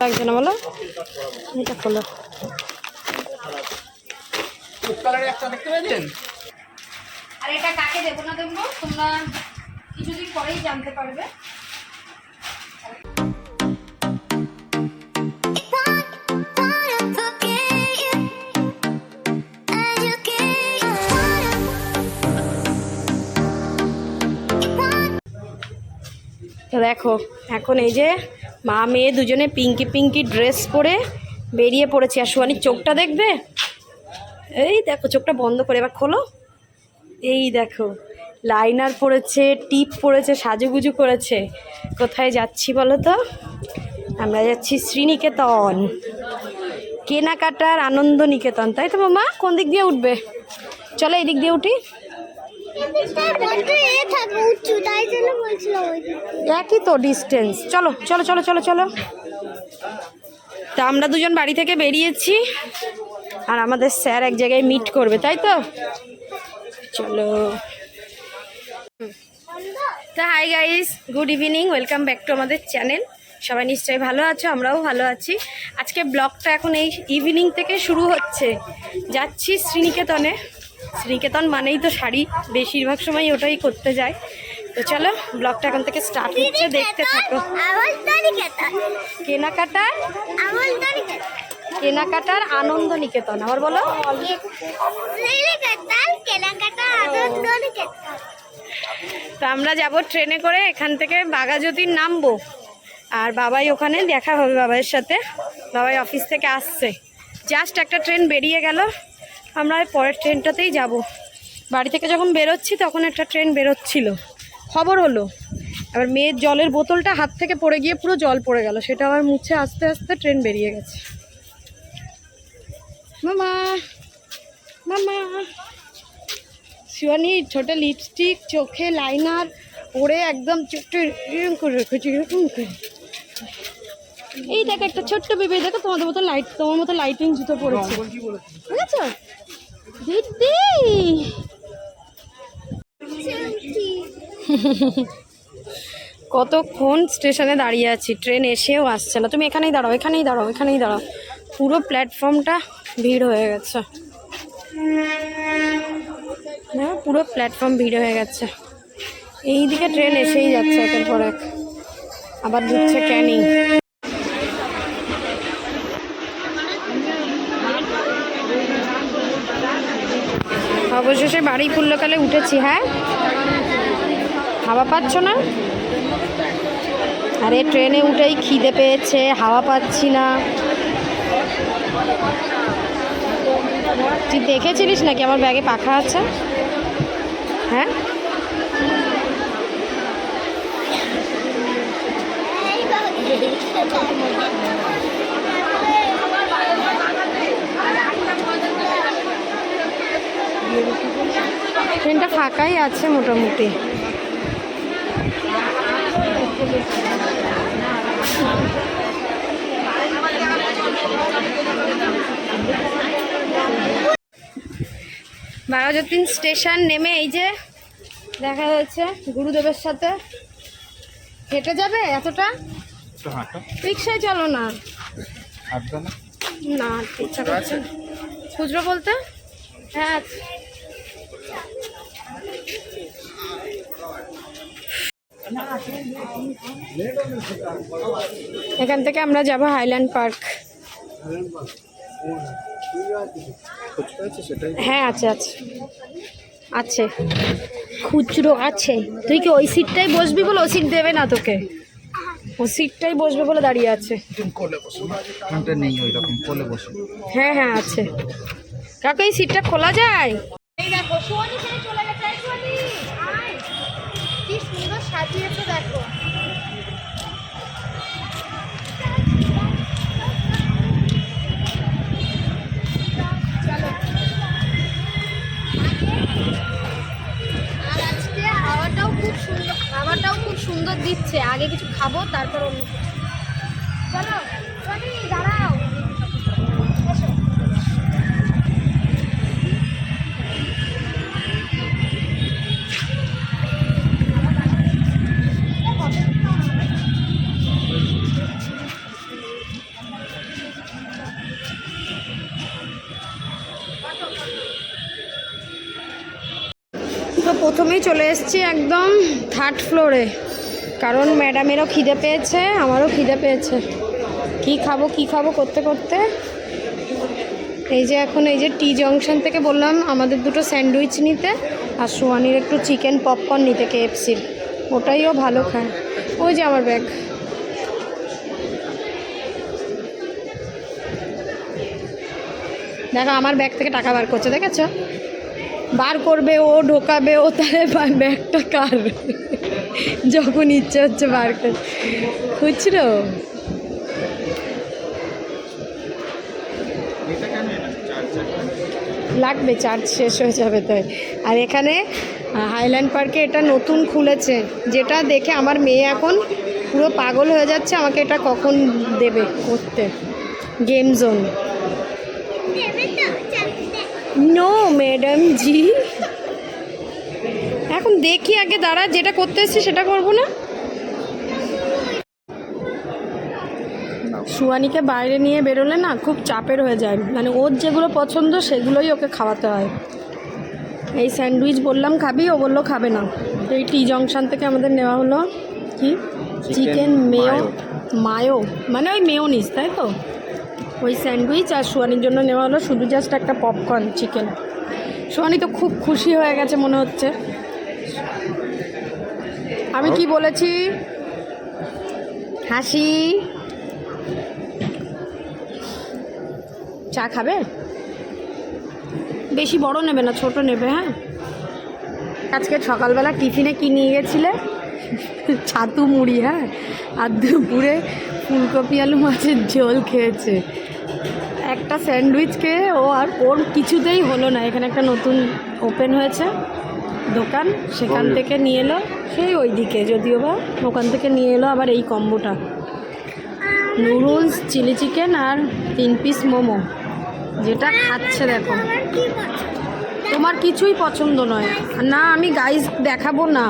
লাগছে না বলো। এটা খোলো। আর এটা কাকে দেবো না দেবো? তোমরা কিছুদিন পরেই জানতে পারবে। তো দেখো, এখন এই যে মা মেয়ে দুজনে পিঙ্কি পিঙ্কি ড্রেস পরে বেরিয়ে পড়েছে। আর সুয়ানির চোখটা দেখবে? এই দেখো, চোখটা বন্ধ করে এবার খোলো। এই দেখো লাইনার পড়েছে টিপ পড়েছে সাজুগুজু করেছে। কোথায় যাচ্ছি বলো তো? আমরা যাচ্ছি শ্রীনিকেতন। কেনাকাটার আনন্দ নিকেতন। তাই তো মামা? কোন দিক দিয়ে উঠবে? চলো এই দিক দিয়ে উঠি। একই তো ডিস্টেন্স চলো চলো চলো চলো চলো। তা আমরা দুজন বাড়ি থেকে বেরিয়েছি, আর আমাদের স্যার এক জায়গায় মিট করবে, তাই তো? চলো। তা hi guys good evening welcome back to আমাদের চ্যানেল সবাই নিশ্চয়ই ভালো আছো, আমরাও ভালো আছি। আজকে ব্লগটা এখন এই ইভিনিং থেকে শুরু হচ্ছে। যাচ্ছি শ্রীনিকেতনে। শ্রীনিকেতন মানেই তো শাড়ি বেশিরভাগ সময় ওটাই করতে যায়। তো চলো ব্লগটা এখন থেকে স্টার্ট হচ্ছে দেখতে থাকো। কেনাকাটার কেনাকাটার আনন্দ নিকেতন আবার বলো। তো আমরা যাব ট্রেনে করে এখান থেকে বাঘাযতীন নামবো। আর বাবাই ওখানে দেখা হবে বাবাইয়ের সাথে। বাবাই অফিস থেকে আসছে। জাস্ট একটা ট্রেন বেরিয়ে গেল। আমরা ওই পরের ট্রেনটাতেই যাব। বাড়ি থেকে যখন বেরোচ্ছি তখন একটা ট্রেন বেরোচ্ছিল। খবর হলো এবার মেয়ের জলের বোতলটা হাত থেকে পড়ে গিয়ে পুরো জল পড়ে গেল। সেটা আবার মুছে আস্তে আস্তে ট্রেন বেরিয়ে গেছে। মামা মামা। শিবানী ছোট লিপস্টিক চোখে লাইনার পরে একদম এরকম করে রেখেছি এরকম করে। এই দেখো একটা ছোট্ট বেবি দেখো তোমাদের মতো লাইট তোমার মতো লাইটিং জুতো পরেছে বুঝেছ? দিদি কতক্ষণ স্টেশনে দাঁড়িয়ে আছি? ট্রেন এসেও আসছে না। তুমি এখানেই দাঁড়াও এখানেই দাঁড়াও এখানেই দাঁড়াও। পুরো প্ল্যাটফর্মটা ভিড় হয়ে গেছে। না পুরো প্ল্যাটফর্ম ভিড় হয়ে গেছে। এই দিকে ট্রেন এসেই যাচ্ছে একের পর এক। আবার ঢুকছে ক্যানিং। অবশেষে বাড়ি পুল্লকালে উঠেছি হ্যাঁ? হাওয়া পাচ্ছ না? আরে ট্রেনে উঠেই খিদে পেয়েছে, হাওয়া পাচ্ছি না। তুই দেখেছিলিস নাকি আমার ব্যাগে পাখা আছে? হ্যাঁ? ট্রেনটা ফাঁকাই আছে মোটামুটি। বাঘাযতীন স্টেশন নেমে এই যে দেখা যাচ্ছে গুরুদেবের সাথে। হেঁটে যাবে এতটা? রিক্সায় চলো না। না। খুচরো বলতে? হ্যাঁ এখান থেকে আমরা যাব হাইল্যান্ড পার্ক। হ্যাঁ আছে আছে। আছে। খুচরো আছে। তুই কি ওই সিটটাই বসবি বলে ও সিট দেবে না তোকে? ও সিটটাই বসবে বলে দাঁড়িয়ে আছে। নেই ওই রকম কোলে বসে। হ্যাঁ হ্যাঁ আছে। কাকু এই সিটটা খোলা যায়? এই দেখো চলে হচ্ছে আগে কিছু খাব তারপর অন্য দাঁড়াও। তো প্রথমেই চলে এসছি একদম থার্ড ফ্লোরে কারণ ম্যাডামেরও খিদে পেয়েছে, আমারও খিদে পেয়েছে। কি খাব কি খাব করতে করতে? এই যে এখন এই যে টি জংশন থেকে বললাম, আমাদের দুটো স্যান্ডউইচ নিতে, আর সোয়ানির একটু চিকেন পপকর্ন নিতে কেএফসির ওটাইও ভালো খায়। ওই যে আমার ব্যাগ দেখো, আমার ব্যাগ থেকে টাকা বার করছে, দেখেছ? বার করবে, ও ঢোকাবে, ও তাহলে ব্যাগটা কার। যখন ইচ্ছে হচ্ছে বার কর। খুচরো? লাগবে চার্জ শেষ হয়ে যাবে তাই। আর এখানে হাইল্যান্ড পার্কে এটা নতুন খুলেছে। যেটা দেখে আমার মেয়ে এখন পুরো পাগল হয়ে যাচ্ছে, আমাকে এটা কখন দেবে করতে। Game zone no madam ji. এখন দেখি আগে দাঁড়া যেটা করতে এসছি সেটা করব না। সুয়ানিকে বাইরে নিয়ে বেরোলে না খুব চাপের হয়ে যায়। মানে ওর যেগুলো পছন্দ সেগুলোই ওকে খাওয়াতে হয়। এই স্যান্ডউইচ বললাম খাবি ও বলল খাবে না। এই টি জংশন থেকে আমাদের নেওয়া হলো কি? চিকেন মেয়ো মায়ো মানে ওই মেয়োনিস তাই তো? ওই স্যান্ডউইচ আর সোয়ানির জন্য নেওয়া হলো শুধু জাস্ট একটা পপকর্ন চিকেন সোয়ানি তো খুব খুশি হয়ে গেছে মনে হচ্ছে। আমি কি বলেছি? হাসি। চা খাবে? বেশি বড় নেবে না, ছোট নেবে হ্যাঁ? আজকে সকালবেলা টিফিনে কি নিয়ে গেছিলে? ছাতু মুড়ি হ্যাঁ? আর দুপুরে ফুলকপি আলু মাছের ঝোল খেয়েছে। একটা স্যান্ডউইচ খেয়ে ও আর ওর কিছুতেই হলো না। এখানে একটা নতুন ওপেন হয়েছে দোকান সেখান থেকে নিয়ে এলো। সেই ওই দিকে যদিও বা ওখান থেকে নিয়ে এলো আবার এই কম্বোটা। নুডলস চিলি চিকেন আর তিন পিস মোমো যেটা খাচ্ছে দেখো। তোমার কিছুই পছন্দ নয়। না আমি গাইজ দেখাবো না।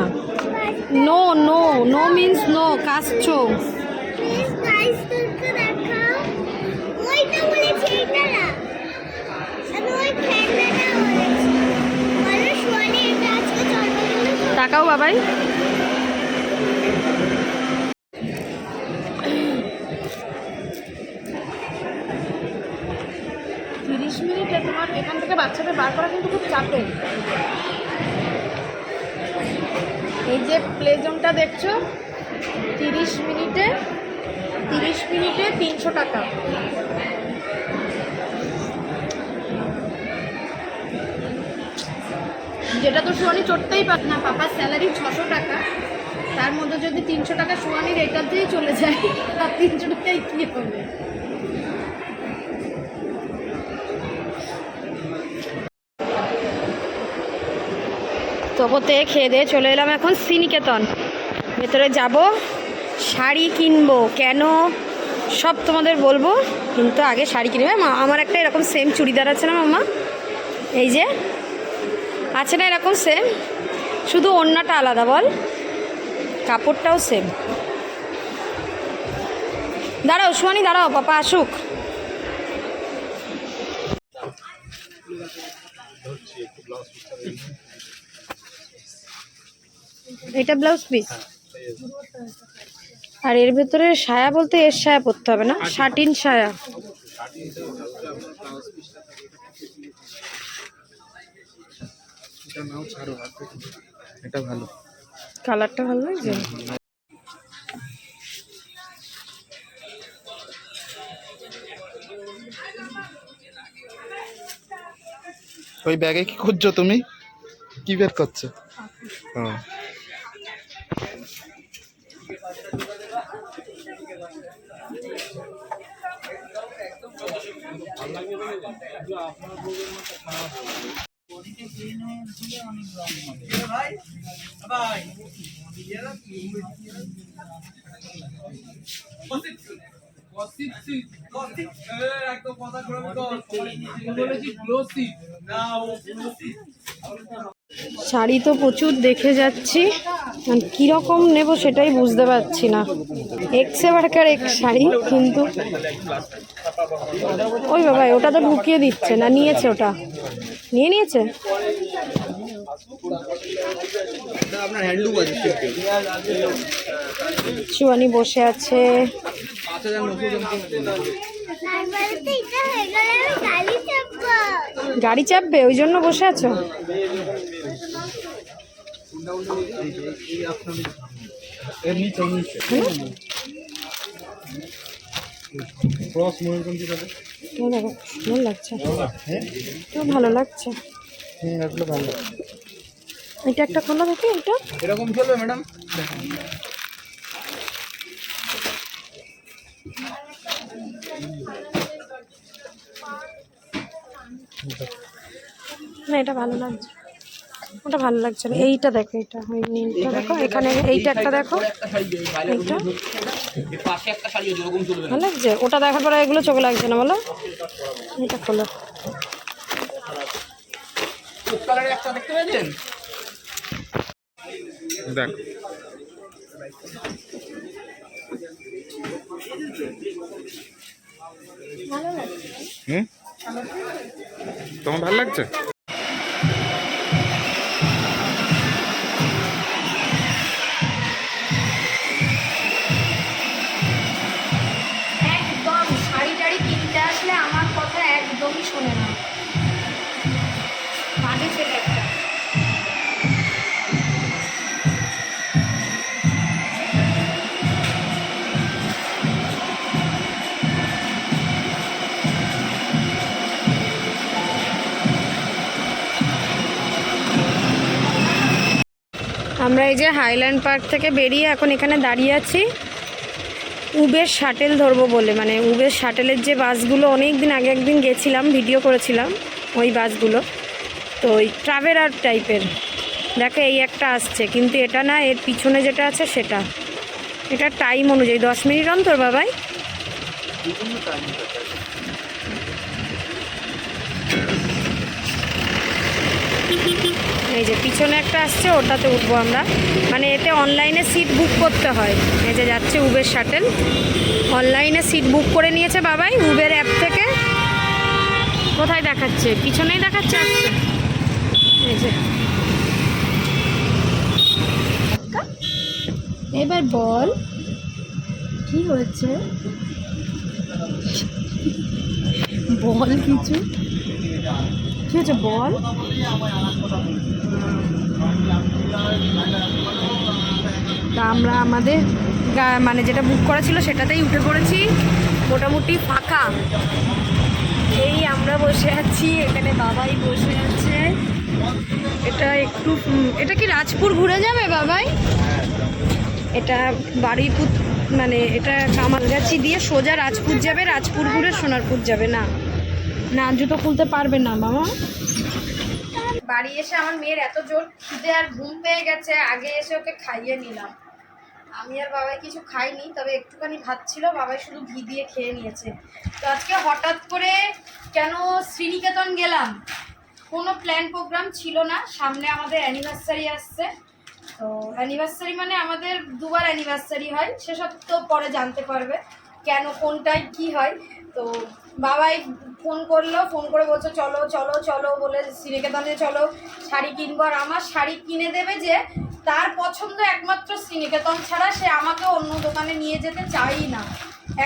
No no no means no কাশছো তাকাও বাবাই। তিরিশ মিনিটে তোমার এখান থেকে বাচ্চাদের বার করা কিন্তু খুব চাপের। এই যে প্লে জোনটা দেখছ, তিরিশ মিনিটে তিরিশ মিনিটে তিনশো টাকা। যেটা তো সোয়ানি চড়তেই পার না, পাপার স্যালারি ছশো টাকা। তার মধ্যে যদি তিনশো টাকা সোয়ানির এটাতেই চলে যায় আর তিনশো টাকায় কী হবে? তোপোতে খেয়ে দিয়ে চলে এলাম এখন সিনিকেতন। ভেতরে যাব, শাড়ি কিনবো। কেন? সব তোমাদের বলব, কিন্তু আগে শাড়ি কিনবে। আমার একটা এরকম সেম চুড়িদার আছে না মামা এই যে আছে না এরকম সেম শুধু ওড়নাটা আলাদা বল। কাপড়টাও সেম দাঁড়াও সোয়ানি দাঁড়াও পাপা আসুক। এটা ব্লাউজ পিস আর এর ভেতরে সায়া বলতে এর সায়া পরতে হবে না? শাটিন সায়া। এটা নাও ছাড়ো আর এটা ভালো। কালারটা ভালো লাগছে ওই ব্যাগে কি খুঁজছো তুমি? কি বের করছ? ও। শাড়ি তো প্রচুর দেখে যাচ্ছি। আর কীরকম নেব সেটাই বুঝতে পারছি না। এক্সে বারকার এক শাড়ি, কিন্তু ওই বাবা, ওটা তো ঢুকিয়ে দিচ্ছে না, নিয়েছে ওটা। নিয়ে নিয়েছে? চুয়ানি বসে আছে। গাড়ি চাপবে ওই জন্য বসে আছো? ক্রস এই দেখো, সুন্দর লাগছে। তো ভালো লাগছে। ভালো। এটা একটা খোলা দেখি এটা? এরকম চলবে ম্যাডাম? না এটা ভালো লাগছে। ওটা ভালো লাগছে না। এইটা দেখো এটা ওই নীলটা দেখো এখানে এইটা একটা দেখো। এইটা। ভালো লাগছে? ওটা দেখার পরে এগুলো চোখে লাগছে না বলো? এটা খোলো। কোক কালারের একটা দেখতে পেয়েছেন দেখ হুম? তোমার ভালো লাগছে? এই যে হাইল্যান্ড পার্ক থেকে বেরিয়ে এখন এখানে দাঁড়িয়ে আছি। উবের শাটেল ধরবো বলে মানে উবের শাটেলের যে বাসগুলো অনেক দিন আগে একদিন গেছিলাম ভিডিও করেছিলাম ওই বাসগুলো। তো ওই ট্রাভেলার টাইপের দেখো এই একটা আসছে, কিন্তু এটা না, এর পিছনে যেটা আছে সেটা। এটা টাইম অনুযায়ী, দশ মিনিট অন্তর বাবাই। এই যে পিছনে একটা আসছে, ওটাতে উঠবো আমরা। মানে এতে অনলাইনে সিট বুক করতে হয়। এই যে যাচ্ছে উবের শাটেল অনলাইনে সিট বুক করে নিয়েছে বাবাই উবের অ্যাপ থেকে। কোথায় দেখাচ্ছে? পিছনেই দেখাচ্ছে আসছে এই যে। এবার বল, কি হয়েছে? বল কিছু। কি হয়েছে? বল। তা আমরা আমাদের মানে যেটা বুক করা ছিল সেটাতেই উঠে পড়েছি। মোটামুটি ফাঁকা। এই আমরা বসে আছি, এখানে বাবাই বসে আছে। এটা একটু এটা কি রাজপুর ঘুরে যাবে বাবাই? এটা বারুইপুর মানে এটা কামালগাছি দিয়ে সোজা রাজপুর যাবে, রাজপুর ঘুরে সোনারপুর যাবে, না? না, জুতো খুলতে পারবে না মামা বাড়ি এসে আমার মেয়ের এত জোর খিদে আর ঘুম পেয়ে গেছে, আগে এসে ওকে খাইয়ে নিলাম। আমি আর বাবাই কিছু খাইনি, তবে একটুখানি ভাত ছিল, বাবাই শুধু ঘি দিয়ে খেয়ে নিয়েছে। তো আজকে হঠাৎ করে কেন শ্রীনিকেতন গেলাম? কোনো প্ল্যান প্রোগ্রাম ছিল না, সামনে আমাদের অ্যানিভার্সারি আসছে। তো অ্যানিভার্সারি মানে আমাদের দুবার অ্যানিভার্সারি হয় সেসব তো পরে জানতে পারবে। কেন, কোনটায় কি হয়? তো বাবাই ফোন করল, ফোন করে বলছো, চলো চলো চলো, বলে শ্রীনিকেতনে চলো, শাড়ি কিনবো। আর আমার শাড়ি কিনে দেবে যে, তার পছন্দ একমাত্র শ্রীনিকেতন ছাড়া, সে আমাকে অন্য দোকানে নিয়ে যেতে চাই না।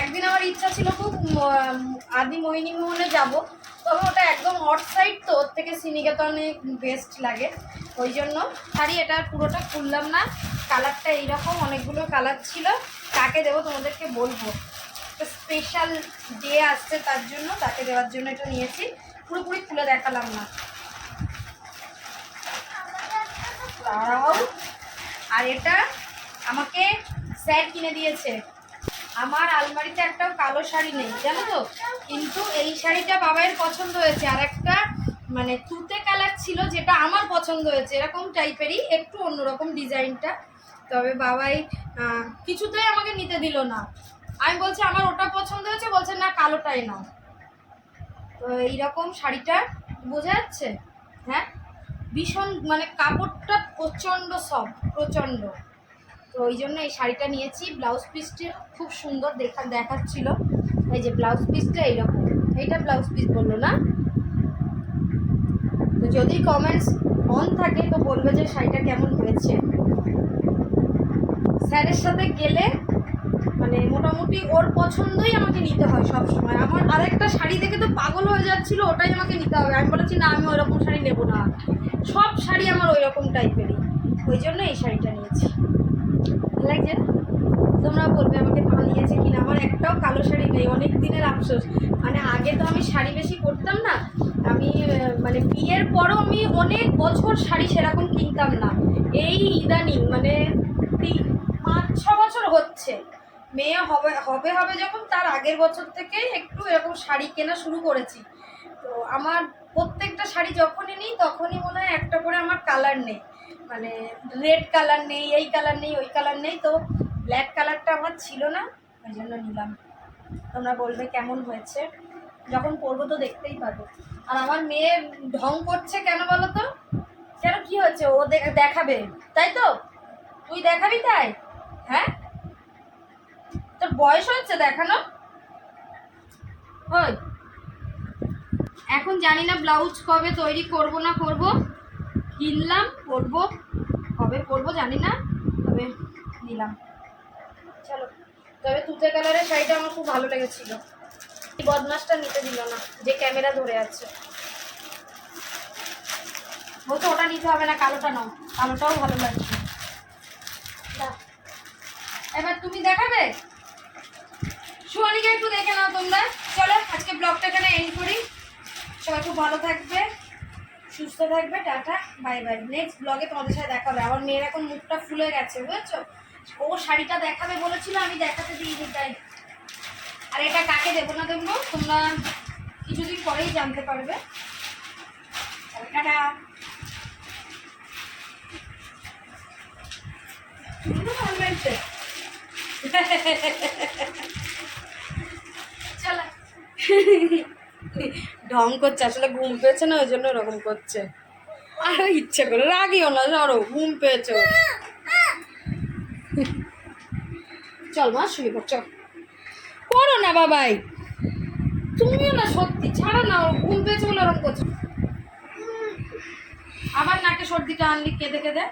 একদিন আমার ইচ্ছা ছিল খুব আদি মোহিনী মোহনে যাব, তবে ওটা একদম অট সাইড তো, ওর থেকে শ্রীনিকেতনে বেস্ট লাগে। ওই জন্য শাড়ি এটা পুরোটা খুললাম না। কালারটা এইরকম, অনেকগুলো কালার ছিল। কাকে দেবো তোমাদেরকে বলব? স্পেশাল ডে আসছে তার জন্য, তাকে দেওয়ার জন্য এটা নিয়েছি। পুরোপুরি খুলে দেখালাম না। আর এটা আমাকে স্যার কিনে দিয়েছে। আমার আলমারিতে একটা কালো শাড়ি নেই, জানো তো? কিন্তু এই শাড়িটা বাবাইয়ের পছন্দ হয়েছে। আর একটা মানে তুতে কালার ছিল যেটা আমার পছন্দ হয়েছে, এরকম টাইপেরই, একটু অন্যরকম ডিজাইনটা। তবে বাবাই কিছুতেই আমাকে নিতে দিল না। আমি বলছি, আমার ওটা পছন্দ হয়েছে। বলছে, না, কালোটাই নাও। তো এইরকম শাড়িটা বোঝা যাচ্ছে? হ্যাঁ? ভীষণ মানে কাপড়টা প্রচণ্ড সফট প্রচণ্ড। তো ওই জন্য এই শাড়িটা নিয়েছি। ব্লাউজ পিসটি খুব সুন্দর দেখা, দেখাচ্ছিল। এই যে ব্লাউজ পিসটা এইরকম। এইটা ব্লাউজ পিস বলল না? তো যদি কমেন্টস অন থাকে, তো বলবে যে শাড়িটা কেমন হয়েছে। স্যারের সাথে গেলে মানে মোটামুটি ওর পছন্দই আমাকে নিতে হয় সব সময় আমার আরেকটা শাড়ি দেখে তো পাগল হয়ে যাচ্ছিল, ওটাই আমাকে নিতে হবে। আমি বলেছি, না, আমি ওইরকম শাড়ি নেব না। সব শাড়ি আমার ওই রকম টাইপেরই। ওই জন্য এই শাড়িটা নিয়েছি। লাগছে? তোমরা বলবে আমাকে মানিয়েছে কিনা। আমার একটাও কালো শাড়ি নেই, অনেক দিনের আফসোস। মানে আগে তো আমি শাড়ি বেশি পরতাম না। আমি মানে বিয়ের পরও আমি অনেক বছর শাড়ি সেরকম কিনতাম না। এই ইদানিং মানে পাঁচ, ছ বছর হচ্ছে। মেয়ে হবে হবে হবে যখন তার আগের বছর থেকে একটু এরকম শাড়ি কেনা শুরু করেছি। তো আমার প্রত্যেকটা শাড়ি যখনই নিই, তখনই মনে হয় একটা করে আমার কালার নেই। মানে রেড কালার নেই, এই কালার নেই, ওই কালার নেই। তো ব্ল্যাক কালারটা আমার ছিল না, ওই জন্য নিলাম। তোমরা বলবে কেমন হয়েছে? যখন পরবো তো দেখতেই পাবো আর আমার মেয়ে ঢং করছে কেন বলো তো? কেন কি হয়েছে? ও দেখাবে। তাই তো? তুই দেখাবি তাই? হ্যাঁ? তোর বয়স হচ্ছে দেখানো। ওই। এখন জানি না ব্লাউজ কবে তৈরি করব না করব। কিনলাম, পরবো, কবে পরবো জানি না, তবে নিলাম। চলো, তবে তুতে কালারের শাড়িটা আমার খুব ভালো লেগেছিল। বদমাসটা নিতে দিল না, যে ক্যামেরা ধরে আছে। বলতো ওটা নিতে হবে না, কালোটা নাও। কালোটাও ভালো লাগছে। এবার তুমি দেখাবে? সুয়ানিকে একটু দেখে নাও তোমরা। চলো, আজকে ব্লগটা এখানে এন্ড করি। সবাই খুব ভালো থাকবে, সুস্থ থাকবে, টাটা, বাই বাই। নেক্সট ব্লগে তোমাদের সাথে দেখা হবে। আমার মেয়ের এখন মুখটা ফুলে গেছে, বুঝেছ? ও শাড়িটা দেখাবে বলেছিল, আমি দেখাতে দিইনি, তাই। আর এটা কাকে দেবো না দেবো, তোমরা কিছুদিন পরেই জানতে পারবে। টাটা। চলো ঢং করছে, আসলে ঘুম পেয়েছে না, ওই জন্য ওরকম করছে। আর ইচ্ছে করে, রাগিও না ধরো ঘুম পেয়েছে। চল মা, শুয়ে পড়, চল। পড়ো না বাবাই। তুমিও না সত্যি, ছাড়ো না ঘুম পেয়েছে বলে ওরকম করছ। আবার নাকে সর্দিটা আনলি, কেঁদে কেঁদে।